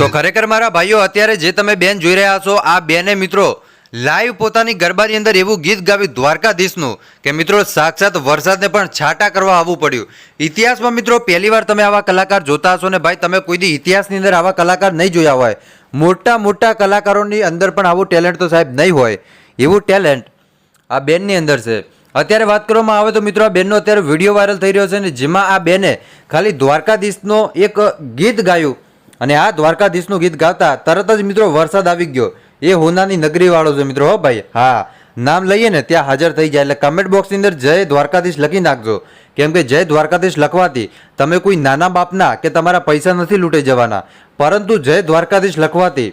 તો ખરેખર મારા ભાઈઓ, અત્યારે જે તમે બેન જોઈ રહ્યા છો, આ બેને મિત્રો લાઈવ પોતાની ગરબાની અંદર એવું ગીત ગાવ્યું દ્વારકાધીશનું કે મિત્રો સાક્ષાત વરસાદને પણ છાટા કરવા આવવું પડ્યું. ઇતિહાસમાં મિત્રો પહેલીવાર તમે આવા કલાકાર જોતા હશો ને ભાઈ, તમે કોઈ દી ઇતિહાસની અંદર આવા કલાકાર નહીં જોયા હોય. મોટા મોટા કલાકારોની અંદર પણ આવું ટેલેન્ટ તો સાહેબ નહીં હોય. એવું ટેલેન્ટ આ બેનની અંદર છે. અત્યારે વાત કરવામાં આવે તો મિત્રો આ બેનનો અત્યારે વીડિયો વાયરલ થઈ રહ્યો છે ને જેમાં આ બેને ખાલી દ્વારકાધીશનો એક ગીત ગાયું. અને આ દ્વારકાધીશનું ગીત ગાતા તરત જ મિત્રો વરસાદ આવી ગયો. એ હોનાની નગરી વાળો છે મિત્રો હો ભાઈ. હા. નામ લઈએ ને ત્યાં હાજર થઈ જાય એટલે કમેન્ટ બોક્સની અંદર જય દ્વારકાધીશ લખી નાખજો. કેમ કે જય દ્વારકાધીશ લખવાથી તમે કોઈ નાના બાપના કે તમારા પૈસા નથી લૂંટાઈ જવાના. પરંતુ જય દ્વારકાધીશ લખવાથી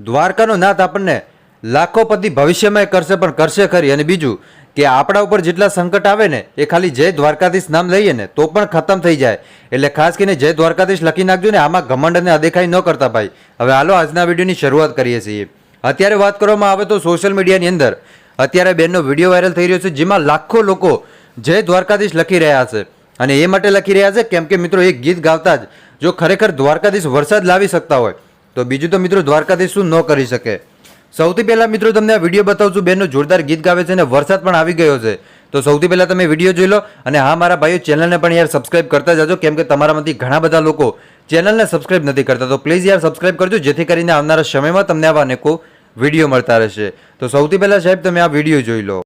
દ્વારકાનો નાથ આપણને લાખોપતિ ભવિષ્યમાં એ કરશે પણ કરશે ખરી. અને બીજું કે આપણા ઉપર જેટલા સંકટ આવે ને, એ ખાલી જય દ્વારકાધીશ નામ લઈએ ને, તો પણ ખતમ થઈ જાય. એટલે ખાસ કરીને જય દ્વારકાધીશ લખી નાખજો ને, આમાં ઘમંડ અને અદેખાઈ ન કરતા ભાઈ. હવે હાલો આજના વિડીયોની શરૂઆત કરીએ છીએ. અત્યારે વાત કરવામાં આવે તો સોશિયલ મીડિયાની અંદર અત્યારે બેનનો વીડિયો વાયરલ થઈ રહ્યો છે, જેમાં લાખો લોકો જય દ્વારકાધીશ લખી રહ્યા છે. અને એ માટે લખી રહ્યા છે, કેમ કે મિત્રો એક ગીત ગાતા જ જો ખરેખર દ્વારકાધીશ વરસાદ લાવી શકતા હોય, તો બીજું તો મિત્રો દ્વારકાધીશ શું ન કરી શકે? સૌથી પહેલા મિત્રો તમને આ વીડિયો બતાવું છું. બેનનું જોરદાર ગીત ગાવે છે અને વરસાદ પણ આવી ગયો છે. તો સૌથી પહેલાં તમે વીડિયો જોઈ લો અને હા, મારા ભાઈઓ, ચેનલને પણ યાર સબસ્ક્રાઇબ કરતા જજો, કેમ કે તમારામાંથી ઘણા બધા લોકો ચેનલને સબસ્ક્રાઇબ નથી કરતા. તો પ્લીઝ યાર સબસ્ક્રાઇબ કરજો, જેથી કરીને આવનારા સમયમાં તમને આવા અનેકો વીડિયો મળતા રહેશે. તો સૌથી પહેલાં સાહેબ, તમે આ વીડિયો જોઈ લો.